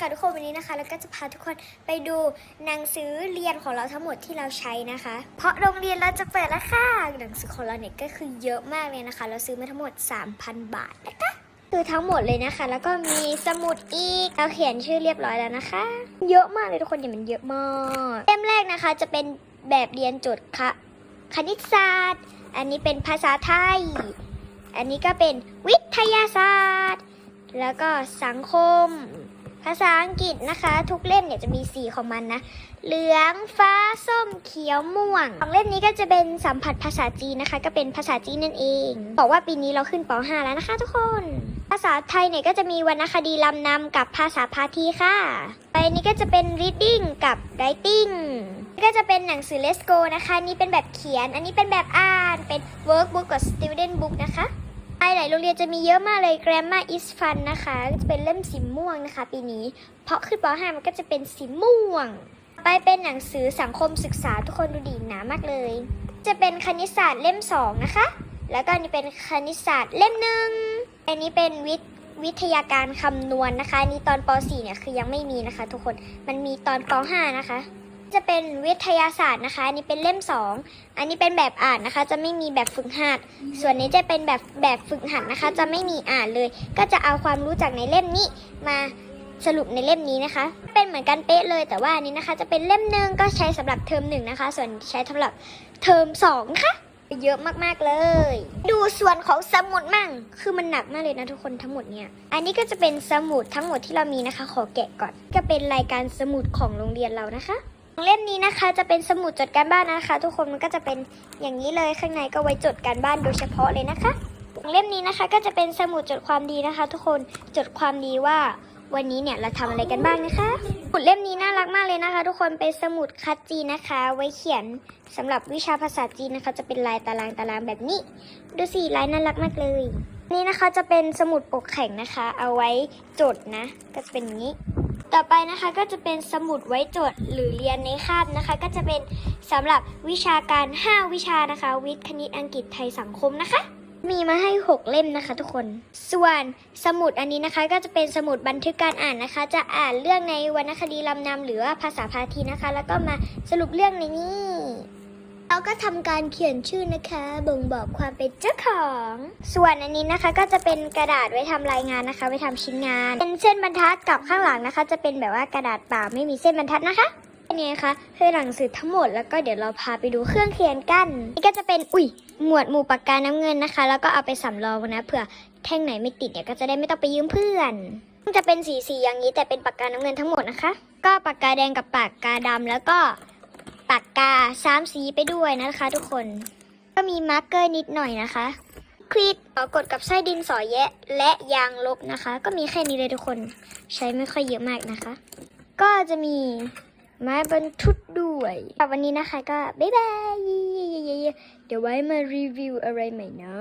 ค่ะทุกคนวันนี้นะคะ แล้วก็จะพาทุกคนไปดูหนังสือเรียนของเราทั้งหมดที่เราใช้นะคะ เพราะโรงเรียนเราจะเปิดแล้วค่ะหนังสือของเราเนี่ยก็คือเยอะมากเลยนะคะ เราซื้อมาทั้งหมด 3,000 บาทนะคะคือทั้งหมดเลยนะคะ แล้วก็มีสมุดอีก เราเขียนชื่อเรียบร้อยแล้วนะคะ เยอะมากเลยทุกคนเนี่ยมันเยอะมากเล่มแรกนะคะจะเป็นแบบเรียนโจทย์คะคณิตศาสตร์ อันนี้เป็นภาษาไทย อันนี้ก็เป็นวิทยาศาสตร์ แล้วก็สังคม ภาษาอังกฤษนะคะ ทุกเล่มเนี่ยจะมีสีของมันนะ เหลืองฟ้าส้มเขียวม่วงของเล่มนี้ก็จะเป็นสัมผัสภาษาจีนนะคะ ก็เป็นภาษาจีนนั่นเอง บอกว่าปีนี้เราขึ้นป .5 แล้วนะคะ ทุกคน ภาษาไทยเนี่ยก็จะมีวรรณคดีลำนำกับภาษาพาทีค่ะไปนี้ก็จะเป็น reading กับ writing นี่ก็จะเป็นหนังสือ let's go นะคะ นี่เป็นแบบเขียน อันนี้เป็นแบบอ่าน เป็น workbook กับ student book นะคะไป หลายโรงเรียนจะมีเยอะมากเลย Grammar is fun นะคะจะเป็นเล่มสีม่วงนะคะ ปีนี้ เพราะขึ้นป .5 มันก็จะเป็นสีม่วง ไปเป็นหนังสือสังคมศึกษาทุกคนดูดีหนามากเลย จะเป็นคณิตศาสตร์เล่ม 2 นะคะ แล้วก็นนี้เป็นคณิตศาสตร์เล่มหนึ่งอันนี้เป็นวิทย์วิทยาการคำนวณนะคะอันนี้ตอนป .4 เนี่ยคือยังไม่มีนะคะ ทุกคนมันมีตอนป .5 นะคะ จะเป็นวิทยาศาสตร์นะคะ อันนี้เป็นเล่ม 2 อันนี้เป็นแบบอ่านนะคะ จะไม่มีแบบฝึกหัด ส่วนนี้จะเป็นแบบแบบฝึกหัดนะคะ จะไม่มีอ่านเลย ก็จะเอาความรู้จากในเล่มนี้มาสรุปในเล่มนี้นะคะ เป็นเหมือนกันเป๊ะเลย แต่ว่าอันนี้นะคะ จะเป็นเล่มหนึ่งก็ใช้สำหรับเทอมหนึ่งนะคะ ส่วนใช้สำหรับเทอมสองนะคะเยอะมากๆเลย ดูส่วนของสมุดมั่ง คือมันหนักมากเลยนะทุกคนทั้งหมดเนี่ย อันนี้ก็จะเป็นสมุดทั้งหมดที่เรามีนะคะ ขอแกะก่อน ก็เป็นรายการสมุดของโรงเรียนเรานะคะ เล่มนี้นะคะจะเป็นสมุดจดการบ้านนะคะ ทุกคนมันก็จะเป็นอย่างนี้เลยข้างในก็ไว้จดการบ้านโดยเฉพาะเลยนะคะเล่มนี้นะคะก็จะเป็นสมุดจดความดีนะคะ ทุกคนจดความดีว่าวันนี้เนี่ยเราทำอะไรกันบ้างนะคะสมุดเล่มนี้น่ารักมากเลยนะคะ ทุกคนเป็นสมุดคัดจีนนะคะ ไว้เขียนสำหรับวิชาภาษาจีนนะคะ จะเป็นลายตารางตารางแบบนี้ ดูสิลายน่ารักมากเลย นี่นะคะจะเป็นสมุดปกแข็งนะคะ เอาไว้จดนะ ก็จะเป็นอย่างนี้ ต่อไปนะคะก็จะเป็นสมุดไว้จดหรือเรียนในคาบนะคะ ก็จะเป็นสำหรับวิชาการ 5 วิชานะคะ วิทย์คณิตอังกฤษไทยสังคมนะคะ มีมาให้ 6 เล่มนะคะ ทุกคน ส่วนสมุดอันนี้นะคะ ก็จะเป็นสมุดบันทึกการอ่านนะคะ จะอ่านเรื่องในวรรณคดีลำนำหรือว่าภาษาพาทีนะคะ แล้วก็มาสรุปเรื่องในนี้ เราก็ทำการเขียนชื่อนะคะ บ่งบอกความเป็นเจ้าของ ส่วนอันนี้นะคะก็จะเป็นกระดาษไว้ทำรายงานนะคะ ไว้ทำชิ้นงาน เป็นเส้นบรรทัดกับข้างหลังนะคะ จะเป็นแบบว่ากระดาษเปล่าไม่มีเส้นบรรทัดนะคะอันนี้นะคะคือหนังสือทั้งหมดแล้วก็เดี๋ยวเราพาไปดูเครื่องเขียนกัน นี่ก็จะเป็นอุ้ยหมวดหมู่ปากกาน้ำเงินนะคะ แล้วก็เอาไปสำรองนะเผื่อแท่งไหนไม่ติดเนี่ยก็จะได้ไม่ต้องไปยืมเพื่อนจะเป็นสีสีอย่างนี้แต่เป็นปากกาน้ำเงินทั้งหมดนะคะ ก็ปากกาแดงกับปากกาดำแล้วก็ ปากกาสามสีไปด้วยนะคะ ทุกคน ก็มีมาร์กเกอร์นิดหน่อยนะคะครีดกดกับไส้ดินสอแยะ และยางลบนะคะ ก็มีแค่นี้เลยทุกคน ใช้ไม่ค่อยเยอะมากนะคะ ก็จะมีไม้บรรทุกด้วยวันนี้นะคะก็บ๊ายบาย เดี๋ยวไว้มารีวิวอะไรใหม่นะ